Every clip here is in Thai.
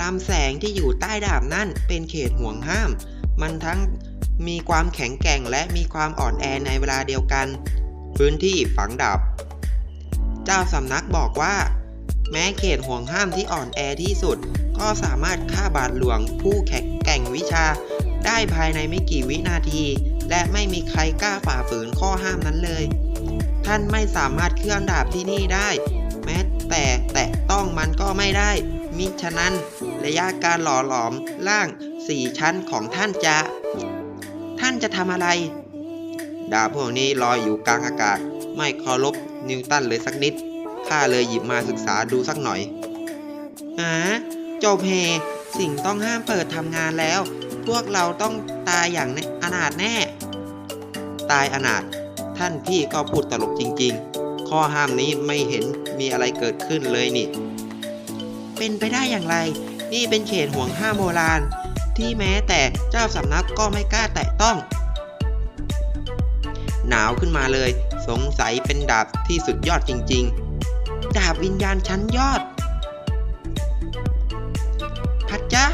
ลำแสงที่อยู่ใต้ดาบนั่นเป็นเขตห่วงห้าม มันทั้งมีความแข็งแกร่งและมีความอ่อนแอในเวลาเดียวกัน พื้นที่ฝังดาบ เจ้าสำนักบอกว่า แม้เขตห่วงห้ามที่อ่อนแอที่สุด ก็สามารถฆ่าบาทหลวงผู้แข็งแกร่งวิชา ได้ภายในไม่กี่วินาที และไม่มีใครกล้าฝ่าฝืนข้อห้ามนั้นเลย ท่านไม่สามารถเคลื่อนดาบที่นี่ได้ แม้แต่แตะต้องมันก็ไม่ได้ มิฉะนั้นระยะการหล่อหลอมร่างสี่ชั้นของท่านจะ ท่านจะทำอะไร ดาบพวกนี้ลอยอยู่กลางอากาศ ไม่เคารพนิวตันเลยสักนิดข้าเลยหยิบมาศึกษาดูสักหน่อยอ่าจบเฮสิ่งต้องห้ามเปิดทำงานแล้ว พวกเราต้องตายอย่างนอนาถแน่ ตายอนาถท่านพี่ก็พูดตลกจริง ๆ ข้อห้ามนี้ไม่เห็นมีอะไรเกิดขึ้นเลยนี่ เป็นไปได้อย่างไร นี่เป็นเขตห่วงห้ามโบราณ ที่แม้แต่เจ้าสำนักก็ไม่กล้าแตะต้อง หนาวขึ้นมาเลย สงสัยเป็นดาบที่สุดยอดจริง ๆ ดาบวิญญาณชั้นยอด พระเจ้า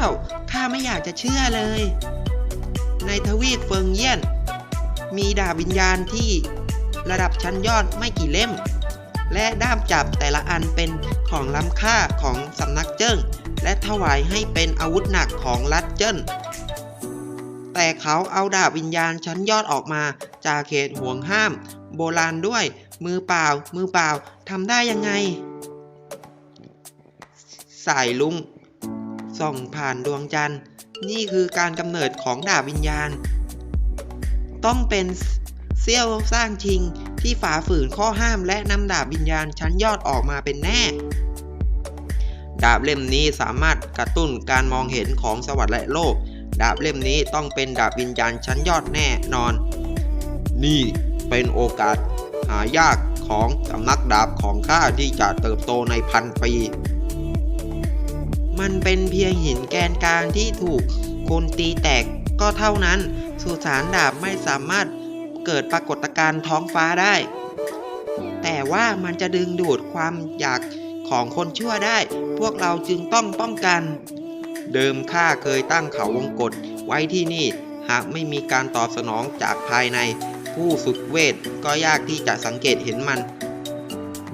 ไม่อยากจะเชื่อเลย ในทวีปเฟิงเยี่ยน มีดาบวิญญาณที่ระดับชั้นยอดไม่กี่เล่ม และด้ามจับแต่ละอันเป็นของล้ำค่าของสำนักเจิ้ง และถวายให้เป็นอาวุธหนักของรัฐเจิ้น แต่เขาเอาดาบวิญญาณชั้นยอดออกมา จากเขตห่วงห้าม โบราณด้วยมือเปล่า มือเปล่าทำได้ยังไง สายลุง ส่องผ่านดวงจันทร์ นี่คือการกำเนิดของดาบวิญญาณ ต้องเป็นเซี่ยวสร้างชิงที่ฝ่าฝืนข้อห้ามและนำดาบวิญญาณชั้นยอดออกมาเป็นแน่ ดาบเล่มนี้สามารถกระตุ้นการมองเห็นของสวรรค์และโลก ดาบเล่มนี้ต้องเป็นดาบวิญญาณชั้นยอดแน่นอน นี่เป็นโอกาสหายากของสำนักดาบของข้าที่จะเติบโตในพันปี มันเป็นเพียงหินแกนกลางที่ถูกคนตีแตกก็เท่านั้น สุสานดาบไม่สามารถเกิดปรากฏการณ์ท้องฟ้าได้ แต่ว่ามันจะดึงดูดความอยากของคนชั่วได้ พวกเราจึงต้องป้องกัน เดิมข้าเคยตั้งเขาวงกฏไว้ที่นี่ หากไม่มีการตอบสนองจากภายใน ผู้ฝึกเวทก็ยากที่จะสังเกตเห็นมัน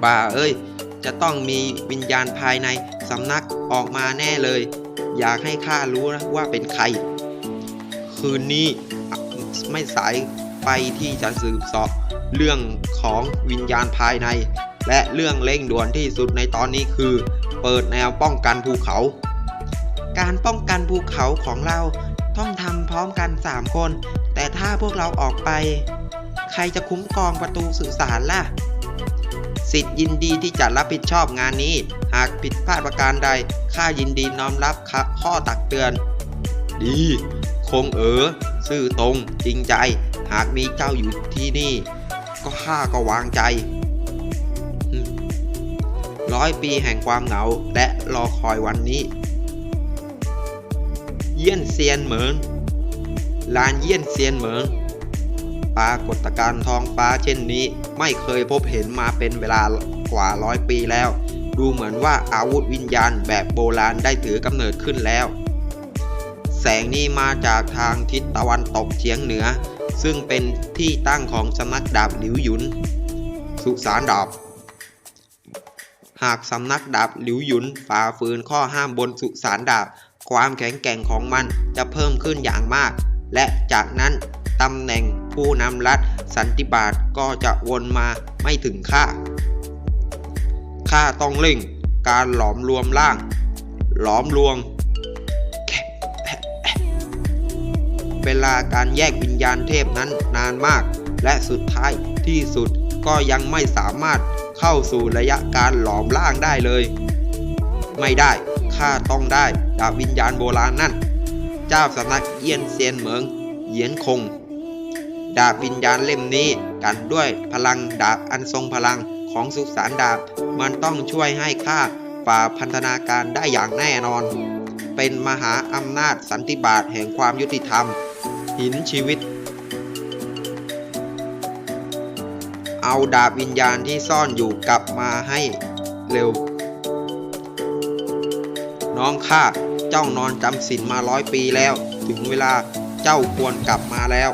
บ้าเอ้ย จะต้องมีวิญญาณภายใน สำนักออกมาแน่เลย อยากให้ข้ารู้นะว่าเป็นใคร คืนนี้ไม่สายไปที่จะสืบสอบเรื่องของวิญญาณภายใน และเรื่องเร่งด่วนที่สุดในตอนนี้คือ เปิดแนวป้องกันภูเขา การป้องกันภูเขาของเราต้องทำพร้อมกัน 3 คน แต่ถ้าพวกเราออกไป ใครจะคุ้มครองประตูสื่อสารล่ะ สิทธิ์ยินดีที่จะรับผิดชอบงานนี้ หากผิดพลาดประการใดข้ายินดีน้อมรับข้อตักเตือน ดี คงเออซื่อตรงจริงใจ หากมีเจ้าอยู่ที่นี่ ก็ข้าก็วางใจร้อยปีแห่งความเหงาและรอคอยวันนี้ เยี่ยนเซียนเหมิงลานเยี่ยนเซียนเหมิง ปรากฏการณ์ท้องฟ้าเช่นนี้ ไม่เคยพบเห็นมาเป็นเวลากว่าร้อยปีแล้ว ดูเหมือนว่าอาวุธวิญญาณแบบโบราณได้ถือกำเนิดขึ้นแล้ว แสงนี้มาจากทางทิศตะวันตกเฉียงเหนือ ซึ่งเป็นที่ตั้งของสำนักดาบหลิวหยุน สุสานดาบหากสำนักดาบหลิวหยุนฝ่าฝืนข้อห้ามบนสุสานดาบ ความแข็งแกร่งของมันจะเพิ่มขึ้นอย่างมาก และจากนั้นตำแหน่ง ผู้นำรัฐสันติบาตก็จะวนมาไม่ถึงข้าข้าต้องเร่งการหลอมรวมร่าง หลอมรวม เวลาการแยกวิญญาณเทพนั้นนานมาก และสุดท้ายที่สุดก็ยังไม่สามารถเข้าสู่ระยะการหลอมร่างได้เลย ไม่ได้ข้าต้องได้ดาบวิญญาณโบราณนั่น เจ้าสำนักเยียนเซียนเหมิง เหยียนคง ดาบวิญญาณเล่มนี้กันด้วยพลังดาบอันทรงพลังของสุสานดาบ มันต้องช่วยให้ข้าฝ่าพันธนาการได้อย่างแน่นอน เป็นมหาอำนาจสันติบาตแห่งความยุติธรรม หินชีวิต เอาดาบวิญญาณที่ซ่อนอยู่กลับมาให้เร็ว น้องข้าเจ้านอนจำศีลมาร้อยปีแล้ว ถึงเวลาเจ้าควรกลับมาแล้ว